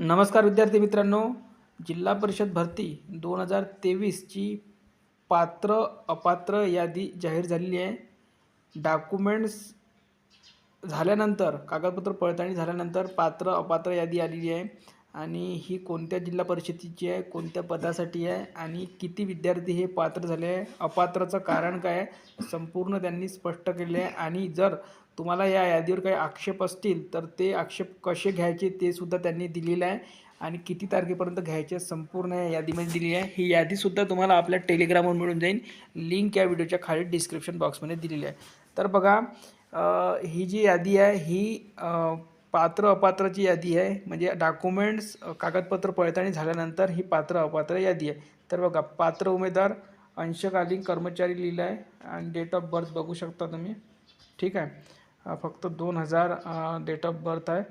नमस्कार विद्यार्थी मित्रांनो. जिल्हा परिषद भरती दोन हजार तेवीसची पात्र अपात्र यादी जाहीर झालेली आहे. डॉक्युमेंट्स झाल्यानंतर कागदपत्र पडताळणी झाल्यानंतर पात्र अपात्र यादी आलेली आहे. आणि ही कोणत्या जिल्हा परिषदेची आहे कोणत्या पदासाठी आहे आणि किती विद्यार्थी हे पात्र झाले आहे अपात्राचं कारण काय आहे संपूर्ण त्यांनी स्पष्ट केले आहे. आणि जर तुम्हाला या यादीवर काही आक्षेप असतील तर ते आक्षेप कसे घ्यायचे ते सुद्धा त्यांनी दिलेलं आहे. आणि किती तारखेपर्यंत घ्यायचे संपूर्ण या यादीमध्ये दिली आहे. ही यादीसुद्धा तुम्हाला आपल्या टेलिग्रामवर मिळून जाईल. लिंक या व्हिडिओच्या खाली डिस्क्रिप्शन बॉक्समध्ये दिलेली आहे. तर बघा ही जी यादी आहे ही पात्र अपात्रची यादी आहे. म्हणजे डॉक्युमेंट्स कागदपत्र पडताळणी झाल्यानंतर ही पात्र अपात्र यादी आहे. तर बघा पात्र उमेदवार अंशकालीन कर्मचारी लिहिलं आहे आणि डेट ऑफ बर्थ बघू शकता तुम्ही. ठीक आहे. फक्त दोन हजार डेट ऑफ बर्थ आहे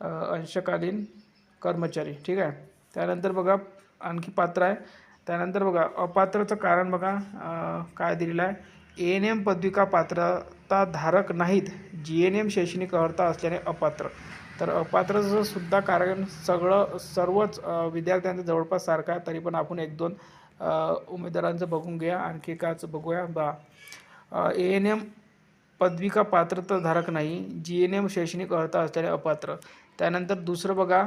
अंशकालीन कर्मचारी. ठीक आहे? त्यानंतर बघा आणखी पात्र आहे. त्यानंतर बघा अपात्रचं कारण बघा काय दिलेलं आहे? ए एन एम पदविका पात्रता धारक नाहीत. जी एन एम शैक्षणिक अर्हता असल्याने अपात्र. तर अपात्रचं सुद्धा कारण सगळं सर्वच विद्यार्थ्यांचं जवळपास सारखं आहे. तरी पण आपण एक दोन उमेदवारांचं बघून घ्या. आणखी एकाचं बघूया. बा ए एन एम पदविका पात्रता धारक नाही जी एन एम शैक्षणिक अर्हता असल्याने अपात्र. त्यानंतर दुसरं बघा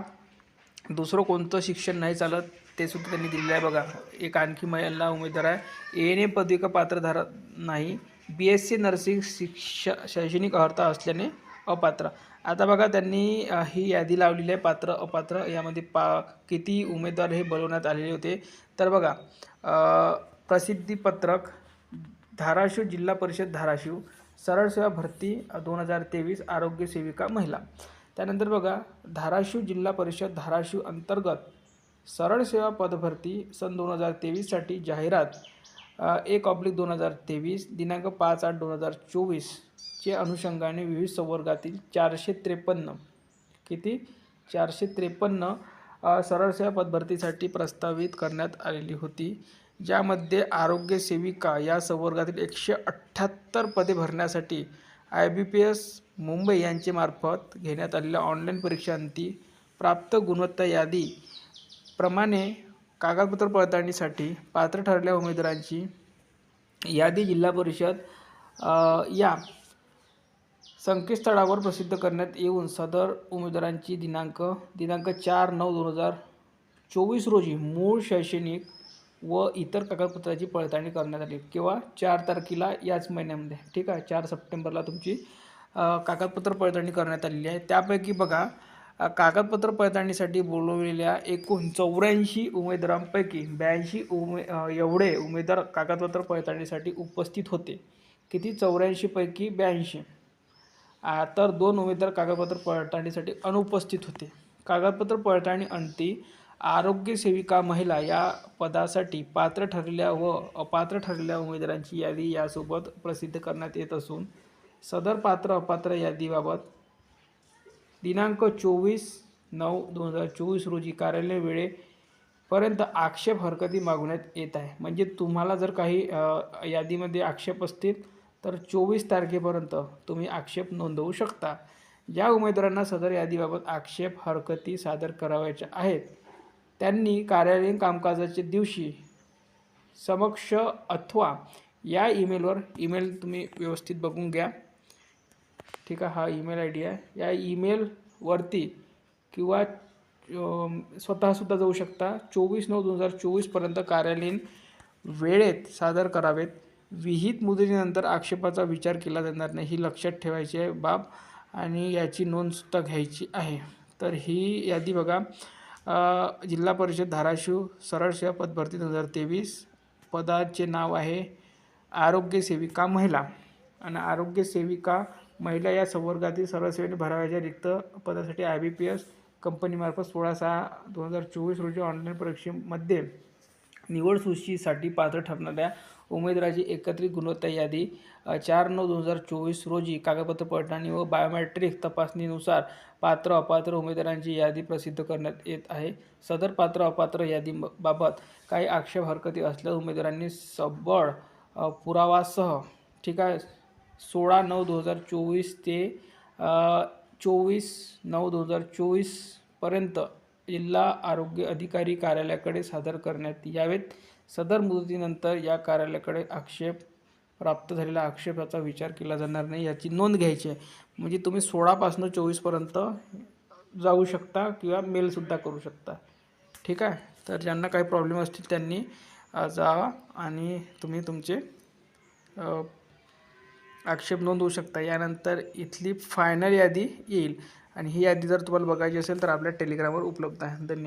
दुसरं कोणतं शिक्षण नाही चालत ते सुद्धा त्यांनी दिलेलं आहे बघा. एक आणखी महिला उमेदवार आहे. ए एन एम पदविका पात्रधारक नाही बी एस सी नर्सिंग शिक्ष शैक्षणिक अर्हता असल्याने अपात्र. आता बघा त्यांनी ही यादी लावलेली आहे पात्र अपात्र. यामध्ये पा किती उमेदवार हे बोलवण्यात आलेले होते. तर बघा प्रसिद्धीपत्रक धाराशिव जिल्हा परिषद धाराशिव. सरळ सेवा भरती दोन हजार तेवीस आरोग्य सेविका महिला. त्यानंतर बघा धाराशिव जिल्हा परिषद धाराशिव अंतर्गत सरळ सेवा पदभरती सन दोन हजार तेवीससाठी जाहिरात एक ऑब्लिक दोन हजार तेवीस दिनांक पाच आठ दोन हजार चोवीसचे अनुषंगाने विविध संवर्गातील चारशे त्रेपन्न किती? चारशे त्रेपन्न सरळ सेवा पदभरतीसाठी प्रस्तावित करण्यात आलेली होती. ज्यामध्ये आरोग्य सेविका या संवर्गातील एकशे अठ्ठ्याहत्तर पदे भरण्यासाठी I B P S Mumbai यांचे मार्फत घेण्यात आलेल्या ऑनलाईन परीक्षांती प्राप्त गुणवत्ता यादी प्रमाणे कागदपत्र पडताळणीसाठी पात्र ठरलेल्या उमेदवारांची यादी जिल्हा परिषद या संकेतस्थळावर प्रसिद्ध करण्यात येऊन सदर उमेदवारांची दिनांक दिनांक चार नऊ दोन हजार चोवीस रोजी मूळ शैक्षणिक व इतर कागदपत्राची पडताळणी करण्यात आली. किंवा चार तारखेला याच महिन्यामध्ये ठीक आहे? चार सप्टेंबरला तुमची कागदपत्र पडताळणी करण्यात आलेली आहे. त्यापैकी बघा कागदपत्र पडताळणीसाठी बोलवलेल्या एकूण चौऱ्याऐंशी उमेदवारांपैकी ब्याऐंशी उमे एवढे उमेदवार कागदपत्र पडताळणीसाठी उपस्थित होते. किती? चौऱ्याऐंशीपैकी ब्याऐंशी. तर दोन उमेदवार कागदपत्र पडताळणीसाठी अनुपस्थित होते. कागदपत्र पडताळणी अंती आरोग्यसेविका महिला या पदासाठी पात्र ठरलेल्या व अपात्र ठरलेल्या उमेदवारांची यादी यासोबत प्रसिद्ध करण्यात येत असून सदर पात्र अपात्र यादीबाबत दिनांक चोवीस नऊ दोन हजार चोवीस रोजी कार्यालय वेळेपर्यंत आक्षेप हरकती मागवण्यात येत आहे. म्हणजे तुम्हाला जर काही यादीमध्ये आक्षेप असतील तर चोवीस तारखेपर्यंत तुम्ही आक्षेप नोंदवू शकता. ज्या उमेदवारांना सदर यादीबाबत आक्षेप हरकती सादर करावयाच्या आहेत. त्यांनी कार्यालयीन कामकाजाच्या दिवशी समक्ष अथवा या ईमेलवर ईमेल तुम्ही व्यवस्थित बघून घ्या. ठीक आहे हा ईमेल आय डी आहे. या ईमेलवरती किंवा स्वतःसुद्धा जाऊ शकता. चोवीस नऊ दोन हजार चोवीसपर्यंत कार्यालयीन वेळेत सादर करावेत. विहित मुदतीनंतर आक्षेपाचा विचार केला जाणार नाही ही लक्षात ठेवायची आहे बाब. आणि याची नोंदसुद्धा घ्यायची आहे. तर ही यादी बघा. जिल्हा परिषद धाराशिव सरळ पदभरती दोन हजार तेवीस पदाचे नाव आहे आरोग्य सेविका महिला. आणि आरोग्य सेविका महिला या संवर्गातील सर्वसेवेने भरावयाच्या रिक्त पदासाठी आय बी पी एस कंपनीमार्फत सोळा सहा दोन हजार चोवीस रोजी ऑनलाईन परीक्षेमध्ये निवड सूचीसाठी पात्र ठरणाऱ्या उमेदवाराची एकत्रित गुणवत्ता यादी चार नऊ दोन हजार चोवीस रोजी कागदपत्र पडताळणी व बायोमेट्रिक तपासणीनुसार पात्र अपात्र उमेदवारांची यादी प्रसिद्ध करण्यात येत आहे. सदर पात्र अपात्र यादीबाबत काही आक्षेप हरकती असल्यास उमेदवारांनी सबळ पुरावासह ठीक आहे सोळा नऊ दोन हजार चोवीस ते चोवीस नऊ दोन हजार चोवीसपर्यंत जिल्हा आरोग्य अधिकारी कार्यालयाकडे सादर करण्यात यावेत. सदर मुदतीनंतर या कार्यालयाकडे आक्षेप प्राप्त झालेल्या आक्षेपाचा विचार केला जाणार नाही याची नोंद घ्यायची आहे. म्हणजे तुम्ही सोळापासनं चोवीसपर्यंत जाऊ शकता किंवा मेलसुद्धा करू शकता. ठीक आहे? तर ज्यांना काही प्रॉब्लेम असतील त्यांनी जावा आणि तुम्ही तुमचे आक्षेप नोंदवू शकता. यानंतर इथली फायनल यादी येईल. आणि ही यादी जर तुम्हाला बघायची असेल तर आपल्या टेलिग्रामवर उपलब्ध आहे. धन्यवाद.